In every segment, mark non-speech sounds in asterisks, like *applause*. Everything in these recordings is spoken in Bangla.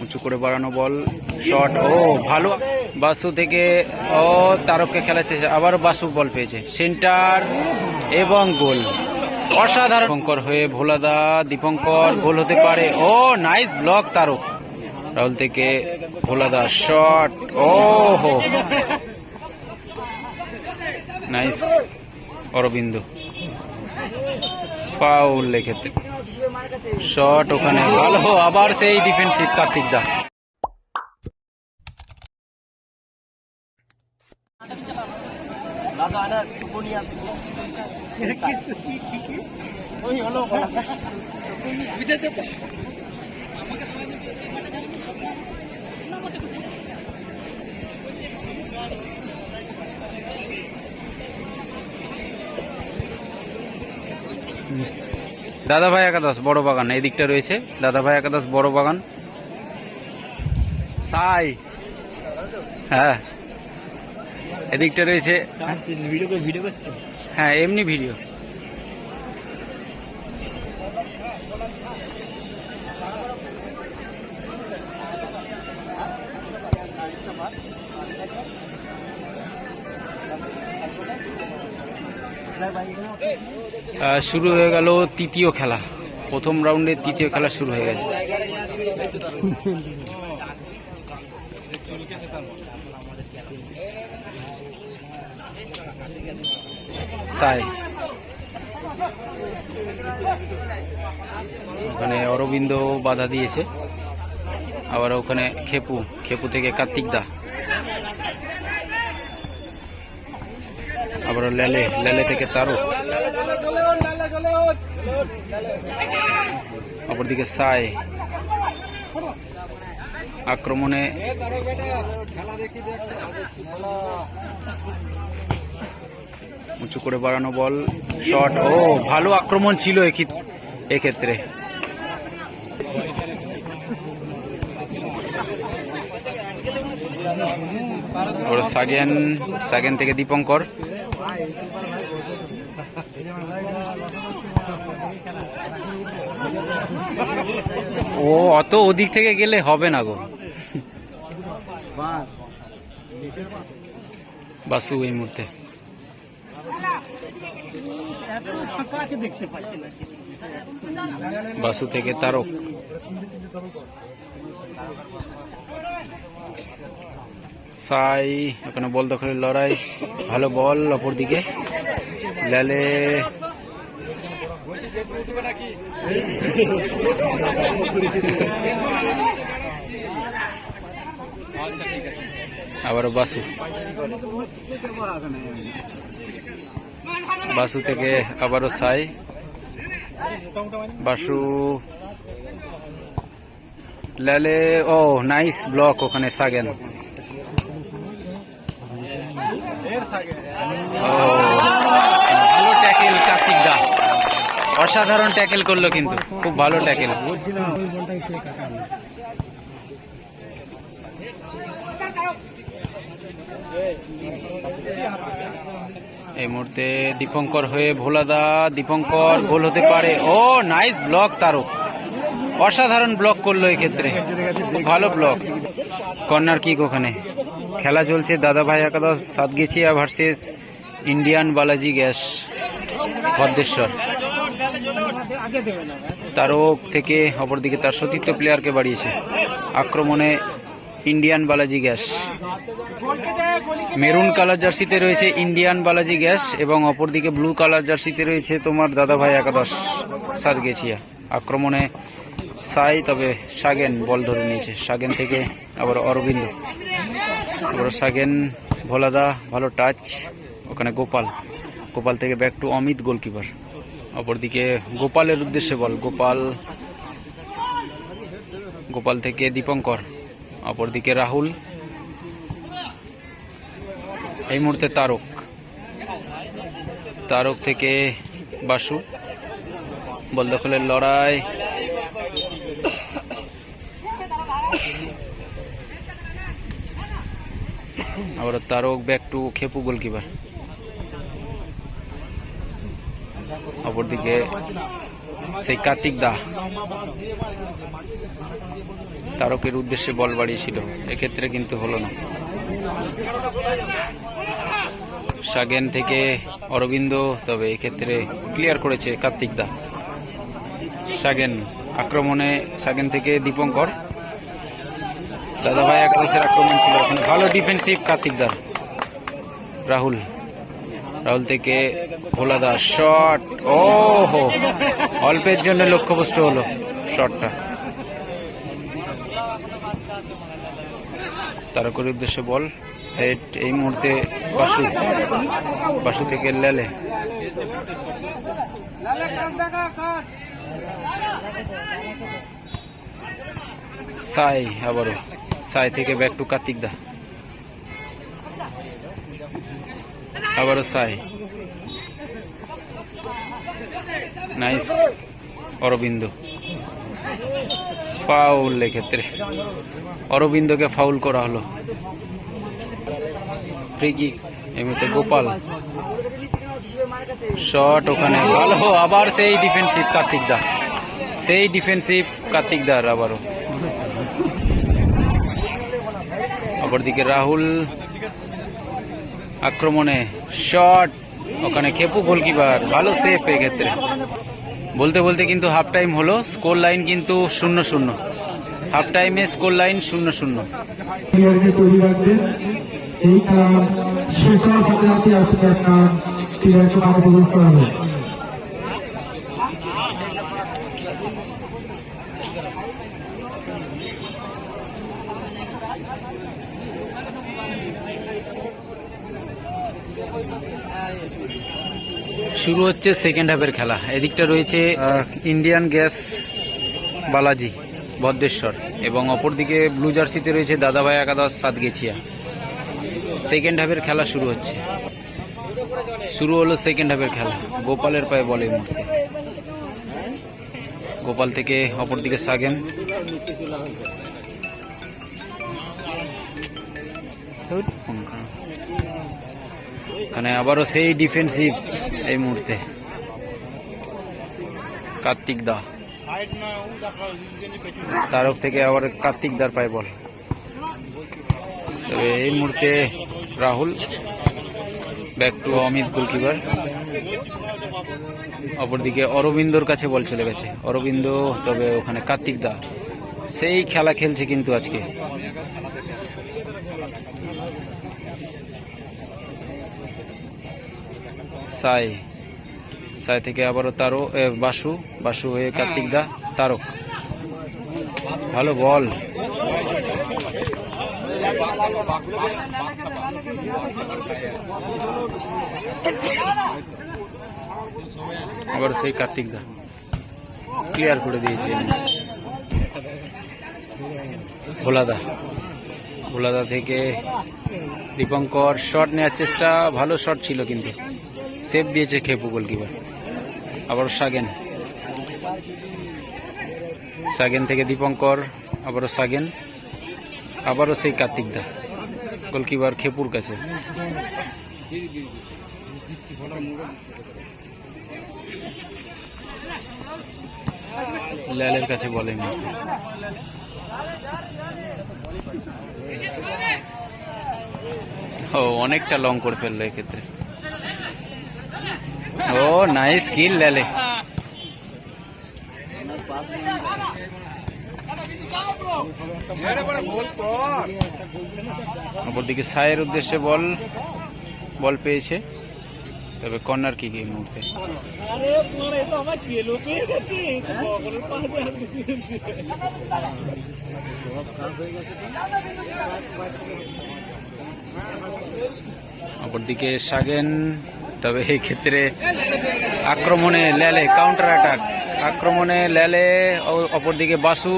উঁচু করে বাড়ানো বল, শট। ও, ভালো। বাসু থেকে, ও, তারককে খেলাচ্ছে আবার বাসু বল পেয়েছে। সেন্টার এবং গোল। অসাধারণ। দীপঙ্কর হয়ে ভোলাদা, দীপঙ্কর, গোল হতে পারে। ও, নাইস ব্লক তারক। রাহুল থেকে ভোলাদা, শট। ও, হো। নাইস। অরবিন্দ। ফাউল ক্ষেত্রে শট ওখানে। ভালো আবার সেই ডিফেন্সিভ কার্তিক দা। দাদা *laughs* ভাই একাদশ, বড় বাগান, এই দিকটা রয়েছে। দাদা ভাই একাদশ, বড় বাগান। সাই। হ্যাঁ। এদিকটা রয়েছে। হ্যাঁ এমনি ভিডিও। শুরু হয়ে গেল তৃতীয় খেলা। প্রথম রাউন্ডে তৃতীয় খেলা শুরু হয়ে গেছে। সাই। ওখানে অরবিন্দ বাধা দিয়েছে। আবার ওখানে খেপু খেপু থেকে কার্তিক দা। আবার লেলে লেলে থেকে তারক অপরদিকে সাই। আক্রমণে উঁচু করে বাড়ানো বল, শট। ও, ভালো আক্রমণ ছিল এক্ষেত- এক্ষেত্রে সাগেন সাগেন থেকে দীপঙ্কর। ও অত ওদিক থেকে গেলে হবে না গো। বাসু এই মুহূর্তে। বাসু থেকে তারক। সাই ওখানে বল দখলের লড়াই, ভালো বল অপর দিকে। লেলে। আবারও বাসু। বাসু থেকে আবারও সাই। বাসু। লেলে, ও, নাইস ব্লক ওখানে সাগেন ও ভালো অসাধারণ ট্যাকেল করল কিন্তু, খুব ভালো ট্যাকেল। এই মুহূর্তে দীপঙ্কর হয়ে ভোলাদা, দীপঙ্কর গোল হতে পারে। ও নাইস ব্লক তারক। অসাধারণ ব্লক করল এই ক্ষেত্রে খুব ভালো ব্লক কর্নার কিক ওখানে। খেলা চলছে Dada Bhai Ekadash, Satgachhia versus Indian Balaji gas Bhadreswar Tarak থেকে অপরদিকে তার সতীর্থ প্লেয়ারকে বাড়িয়েছে। আক্রমণে Indian Balaji gas maroon colour জার্সিতে রয়েছে ইন্ডিয়ান বালাজি গ্যাস এবং অপরদিকে ব্লু কালার জার্সিতে রয়েছে তোমার দাদা ভাই একাদশ, সাতগেছিয়া। আক্রমণে সাই, তবে সাগেন বল ধরে নিয়েছে। সাগেন থেকে আবার অরবিন্দ। আবার সাগেন, ভোলাদা, ভালো টাচ ওখানে গোপাল। গোপাল থেকে ব্যাক টু অমিত গোলকিপার অপরদিকে গোপালের উদ্দেশ্যে বল। গোপাল গোপাল থেকে দীপঙ্কর। অপরদিকে রাহুল। এই মুহূর্তে তারক। তারক থেকে বাসু। বল দখলের লড়াই। আবার Tarak back to Khepu goalkeeper অপরদিকে সেই কার্তিক দা তারকের উদ্দেশ্যে বল বাড়িয়েছিল। এক্ষেত্রে কিন্তু হলো না। সাগেন থেকে অরবিন্দ, তবে এক্ষেত্রে ক্লিয়ার করেছে কার্তিক দা। সাগেন আক্রমণে, সাগেন থেকে দীপঙ্কর। দাদাভাই একাদশের আক্রমণ ছিল ওখানে। ভালো ডিফেন্সিভ কার্তিক দা। রাহুল। রাহুল থেকে ভোলা দাস। শট ও হো অল্পের জন্য লক্ষ্যভ্রষ্ট হলো শটটা তারকের উদ্দেশ্যে বল। হেড এই মুহূর্তে বাসু। বাসু থেকে লেলে। সাই আবারও। সাই থেকে ব্যাক টু কার্তিক দা। আবারও সাই। নাইস অরবিন্দ। ফাউল এক্ষেত্রে অরবিন্দকে ফাউল করা হলো। এমনিতে গোপাল। শট ওখানে। ভালো। আবার সেই ডিফেন্সিভ কার্তিক দা। সেই ডিফেন্সিভ কার্তিক দার আবারও। অপরদিকে রাহুল আক্রমণে শট, ওখানে খেপু গোলকিপার, ভালো সেফ এক্ষেত্রে বলতে বলতে কিন্তু হাফ টাইম হলো স্কোর লাইন কিন্তু শূন্য শূন্য। হাফ টাইমে স্কোর লাইন শূন্য শূন্য। সাথে সাথে আপনি আপনার শুরু হচ্ছে সেকেন্ড হাফের খেলা। এদিকটা রয়েছে ইন্ডিয়ান গ্যাস বালাজি ভদ্রেশ্বর এবং অপরদিকে ব্লু জার্সিতে রয়েছে দাদাভাই একাদশ, সাতগেছিয়া। সেকেন্ড হাফের খেলা শুরু হচ্ছে। শুরু হলো সেকেন্ড হাফের খেলা। গোপালের পায়ে বলে মুহূর্তে। গোপাল থেকে অপরদিকে সাগেন। এখানে আবারও সেই ডিফেন্সিভ এই মুহূর্তে। কার্তিক দা। তারক থেকে আবার কার্তিক দার পায় বল। তবে এই মুহূর্তে Rahul back to Amit goalkeeper অপরদিকে অরবিন্দর কাছে বল চলে গেছে। অরবিন্দ, তবে ওখানে কার্তিক দা। সেই খেলা খেলছে কিন্তু আজকে। সাই। সাই থেকে আবারও তারও এ, বাসু বাসু হয়ে কার্তিক দা তারক। ভালো বল। আবার সেই কার্তিক দা। ক্লিয়ার করে দিয়েছে। ভোলাদা ভোলাদা থেকে দীপঙ্কর শট নেওয়ার চেষ্টা ভালো শট ছিল কিন্তু। সেভ দিয়েছে খেপু গোলকিপার আবার সাগেন সাগেন থেকে দীপঙ্কর, আবারও সাগেন আবারও সেই কার্তিক দা। গোলকিপার খেপুর কাছে। লালের কাছে বলে ও, অনেকটা লং করে ফেলল এক্ষেত্রে। ও নাইস স্কিল লেলে অপরদিকে সায়ের উদ্দেশ্যে বল বল পেয়েছে। তবে কর্নার কিক এই মুহূর্তে? কেলো অপরদিকে সাগেন তবে এই ক্ষেত্রে আক্রমণে লেলে কাউন্টার অ্যাটাক আক্রমণে লেলে অপরদিকে বাসু।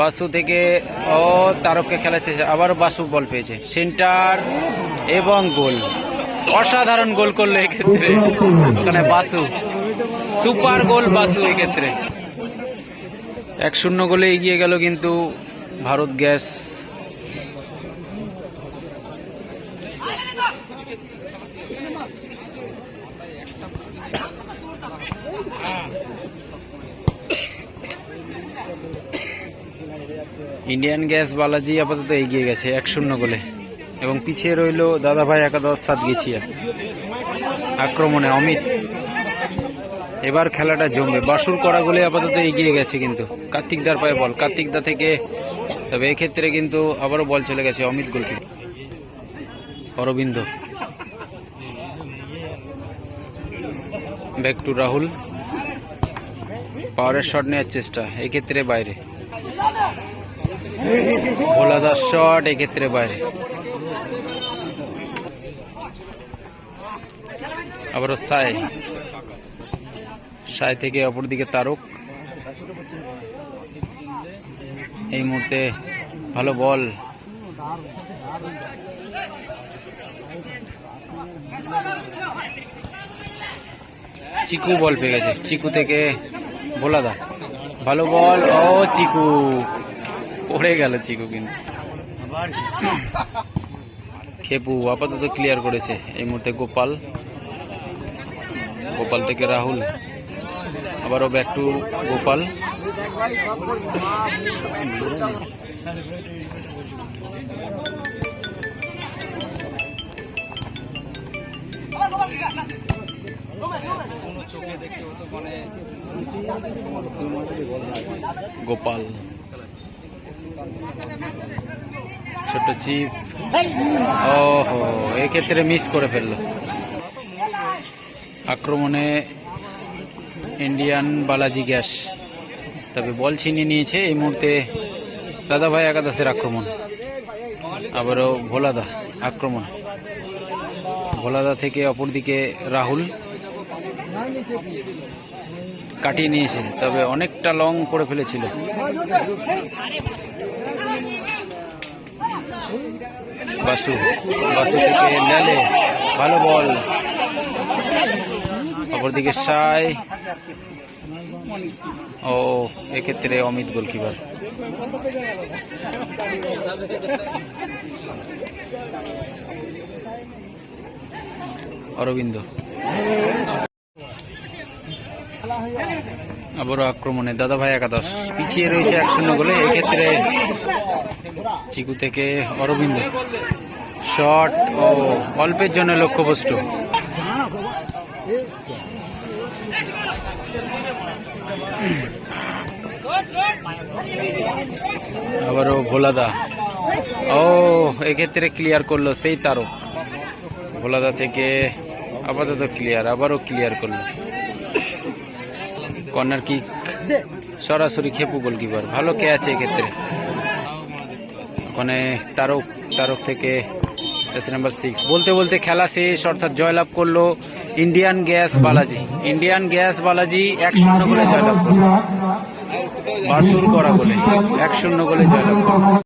বাসু থেকে, ও তারককে খেলাচ্ছে আবার বাসু বল পেয়েছে। সেন্টার এবং গোল। অসাধারণ গোল করল এক্ষেত্রে ওখানে বাসু। সুপার গোল বাসু এক্ষেত্রে এক শূন্য গোলে এগিয়ে গেল কিন্তু Bharat gas. Indian gas Balaji আপাতত এগিয়ে গেছে, এক শূন্য গোলে। এবং পিছিয়ে রইল দাদাভাই একাদশ সাত গেছিয়া আক্রমণে অমিত। এবার খেলাটা জমবে। বাসুর করা গোলে আপাতত এগিয়ে গেছে কিন্তু। কার্তিক কার্তিকদার পায়ে বল। কার্তিকদা থেকে, তবে এক্ষেত্রে কিন্তু আবারও বল চলে গেছে অমিত গোলকি অরবিন্দ। Back to Rahul. পাওয়ারের শট নেওয়ার চেষ্টা। এক্ষেত্রে বাইরে। ভোলাদার শট এক্ষেত্রে বাইরে। আবারও সাই। সাই থেকে অপরদিকে তারক। এই মুহূর্তে ভালো বল। চিকু বল পেয়ে গেছে। চিকু থেকে ভোলাদা ভালো বল। ও, চিকু। পড়ে গেল চিকু কিন্তু। খেপু আপাতত ক্লিয়ার করেছে। এই মুহূর্তে গোপাল। গোপাল থেকে রাহুল। আবারও ব্যাক টু গোপাল। গোপাল। ছোট চিপ। ওহো, এক্ষেত্রে মিস করে ফেলল। আক্রমণে ইন্ডিয়ান বালাজি গ্যাস তবে বল ছিনিয়ে নিয়েছে এই মুহূর্তে দাদাভাই একাদশের আক্রমণ। আবারও ভোলাদা আক্রমণ। ভোলাদা থেকে অপরদিকে রাহুল। কাটিয়ে নিয়েছে, তবে অনেকটা লং করে ফেলেছিল। বাসু বাসু থেকে লেলে ভালো বল। অপরদিকে সাই। ও, এক্ষেত্রে অমিত গোলকিপার। অরবিন্দ। আবারও আক্রমণে দাদাভাই একাদশ। পিছিয়ে রয়েছে এক শূন্য গোলে, এক্ষেত্রে চিকু থেকে অরবিন্দ। শট ও অল্পের জন্য লক্ষ্যবস্তু। আবারও ভোলাদা। ও, এক্ষেত্রে ক্লিয়ার করল সেই তারক। ভোলাদা থেকে আপাতত ক্লিয়ার আবারও ক্লিয়ার করল। কর্নার কিক সরাসরি খেপু গোলকিপার? ভালো কে আছে এক্ষেত্রে? ওখানে তারক তারক থেকে নাম্বার সিক্স বলতে বলতে খেলা শেষ, অর্থাৎ জয়লাভ করল Indian gas Balaji. Indian gas Balaji এক শূন্য করে জয়লাভ করল। বাসুর করা বলে এক শূন্য গোলে জয়লাভ করল।